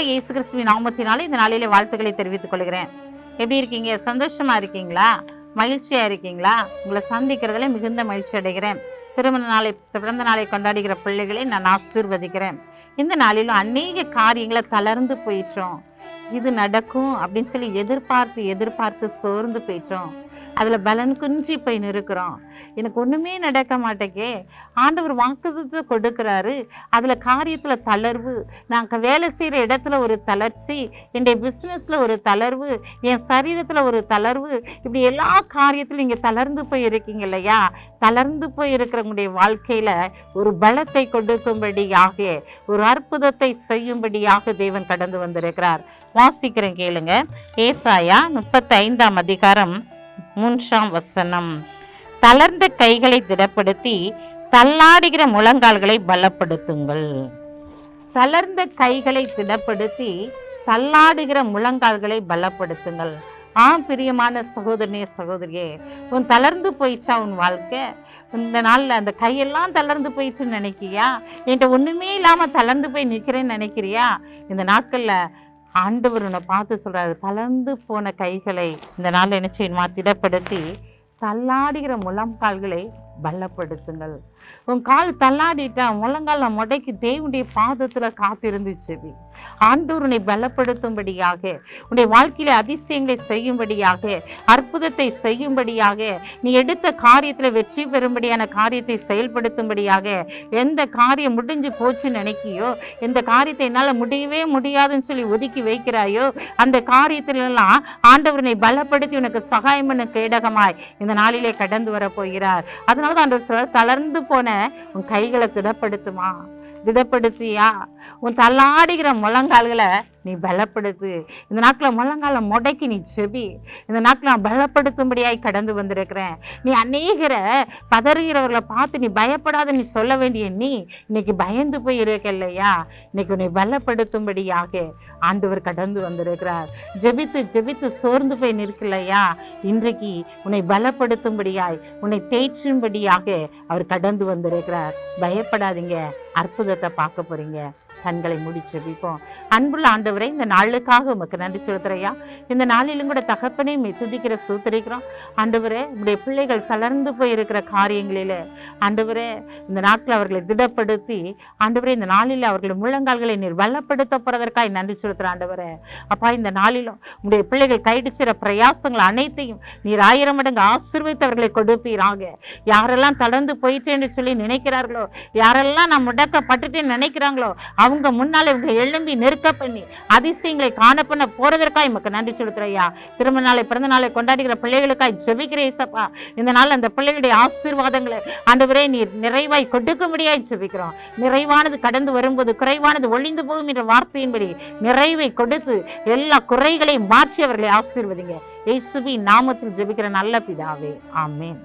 ஆண்டவராக இயேசு கிறிஸ்துவின் நாமத்தினாலே இந்த நாளிலே வாழ்த்துக்களை தெரிவித்துக் கொள்கிறேன். எப்படி இருக்கீங்க? சந்தோஷமா இருக்கீங்களா? மகிழ்ச்சியா இருக்கீங்களா? உங்களை சந்திக்கிறதுல மிகுந்த மகிழ்ச்சி அடைகிறேன். திருமண நாளை பிறந்த நாளை கொண்டாடுகிற பிள்ளைகளை நான் ஆசீர்வதிக்கிறேன். இந்த நாளிலும் அநேக காரியங்களை தளர்ந்து போயிட்டோம் இது நடக்கும் அப்படின்னு சொல்லி எதிர்பார்த்து எதிர்பார்த்து சோர்ந்து போயிட்டோம் அதில் பலன் குன்றி போய் நிற்கிறோம் எனக்கு ஒன்றுமே நடக்க மாட்டேங்கே ஆண்டவர் வாக்குத்தத்தை கொடுக்குறாரு. அதில் காரியத்தில் தளர்வு. நாங்கள் வேலை செய்கிற இடத்துல ஒரு தளர்ச்சி என்னுடைய பிஸ்னஸில் ஒரு தளர்வு என் சரீரத்தில் ஒரு தளர்வு. இப்படி எல்லா காரியத்திலும் இங்கே தளர்ந்து போய் இருக்கீங்க இல்லையா? தளர்ந்து போய் இருக்கிறவங்களுடைய வாழ்க்கையில் ஒரு பலத்தை கொடுக்கும்படியாக ஒரு அற்புதத்தை செய்யும்படியாக தேவன் கடந்து வந்திருக்கிறார். வாசிக்கிறேன் கேளுங்க. ஏசாயா முப்பத்தைந்தாம் அதிகாரம் மூன்றாம் வசனம். தளர்ந்த கைகளை திடப்படுத்தி தள்ளாடுகிற முழங்கால்களை பலப்படுத்துங்கள். தளர்ந்த கைகளை திடப்படுத்தி தள்ளாடுகிற முழங்கால்களை பலப்படுத்துங்கள். ஆம் பிரியமான சகோதரனே சகோதரியே உன் தளர்ந்து போயிடுச்சா உன் வாழ்க்கை? இந்த நாளில் அந்த கையெல்லாம் தளர்ந்து போயிடுச்சுன்னு நினைக்கிறியா? என்கிட்ட ஒன்றுமே இல்லாமல் தளர்ந்து போய் நிற்கிறேன்னு நினைக்கிறியா? இந்த நாட்களில் ஆண்டவர் உன்னை பார்த்து சொல்கிறாரு தளர்ந்து போன கைகளை இந்த நாள் என்ன செய்யணுமா திடப்படுத்தி தள்ளாடுகிற முழங்கால்களை பலப்படுத்துங்கள். உன் கால் தள்ளாடிட்டான் முழங்கால முடைக்கு தேவனுடைய பாதத்தில் காத்திருந்துச்சு உன்னை பலப்படுத்தும்படியாக உன்னுடைய வாழ்க்கையில அதிசயங்களை செய்யும்படியாக அற்புதத்தை செய்யும்படியாக நீ எடுத்த காரியத்தில் வெற்றி பெறும்படியான காரியத்தை செயல்படுத்தும்படியாக எந்த காரியம் முடிஞ்சு போச்சுன்னு நினைக்கியோ எந்த காரியத்தை என்னால் முடியவே முடியாதுன்னு சொல்லி ஒதுக்கி வைக்கிறாயோ அந்த காரியத்திலெல்லாம் ஆண்டவரனை பலப்படுத்தி உனக்கு சகாயம் பண்ண கேடகமாய் இந்த நாளிலே கடந்து வர போகிறார் அதனால தான் ஆண்டவர் சொல்ல தளர்ந்து போன உன் கைகளை திடப்படுத்துமா? திடப்படுத்தியா? உன் தள்ளாடுகிற முழங்கால்களை நீ பலப்படுத்து. இந்த நாட்களில் முழங்கால முடக்கி நீ செபி. இந்த நாட்கள் நான் பலப்படுத்தும்படியாய் கடந்து வந்திருக்கிறேன். நீ அநேகரை பதறுகிறவர்களை பார்த்து நீ பயப்படாத நீ சொல்ல வேண்டிய நீ இன்னைக்கு பயந்து போய் இருக்க இல்லையா? இன்னைக்கு உன்னை பலப்படுத்தும்படியாக ஆண்டவர் கடந்து வந்திருக்கிறார். ஜெபித்து ஜெபித்து சோர்ந்து போய் நிற்கலையா இன்றைக்கு உன்னை பலப்படுத்தும்படியாய் உன்னை தேய்ச்சும்படியாக அவர் கடந்து வந்திருக்கிறார். பயப்படாதீங்க. அற்புதத்தை பார்க்க போறீங்க. கண்களை மூடி ஜெபிப்போம் அன்புள்ள ஆண்டவரை இந்த நாளுக்காக உமக்கு நன்றி சொல்கிறையா இந்த நாளிலும் கூட தகப்பனை துதிக்கிற சூத்தரிக்கிறோம். ஆண்டவரே உடைய பிள்ளைகள் தளர்ந்து போயிருக்கிற காரியங்களில் ஆண்டவரே இந்த நாட்கள் அவர்களை திடப்படுத்தி ஆண்டவரே இந்த நாளில் அவர்கள் முழங்கால்களை நீர் வல்லப்படுத்த போகிறதற்காக நன்றி செலுத்துற ஆண்டவரே. அப்பா இந்த நாளிலும் உடைய பிள்ளைகள் கைடிச்சிற பிரயாசங்கள் அனைத்தையும் நீர் ஆயிரம் மடங்கு ஆசிர்வித்தவர்களை கொடுப்பீராக. யாரெல்லாம் தளர்ந்து போயிட்டேன்னு என்று சொல்லி நினைக்கிறார்களோ யாரெல்லாம் நான் முடக்கப்பட்டுட்டேன்னு நினைக்கிறாங்களோ அவங்க முன்னால் இவங்க எழும்பி நெருக்க பண்ணி அதிசயங்களை காண பண்ண போகிறதற்காக எமக்கு நன்றி சொல்லுத்துறையா திரும்ப நாளை பிறந்த நாளை கொண்டாடுகிற பிள்ளைகளுக்காய் ஜெபிக்கிற இசப்பா இந்த நாள் அந்த பிள்ளைகளுடைய ஆசீர்வாதங்களை ஆண்டவரே நீர் நிறைவாய் கொடுக்கும்படியாய் ஜெபிக்கிறோம். நிறைவானது கடந்து வரும்போது குறைவானது ஒளிந்து போகும் என்ற வார்த்தையின்படி நிறைவை கொடுத்து எல்லா குறைகளையும் மாற்றி அவர்களை ஆசீர்வதிங்க. இயேசுபி நாமத்தில் ஜெபிக்கிற நல்ல பிதாவே. ஆமேன்.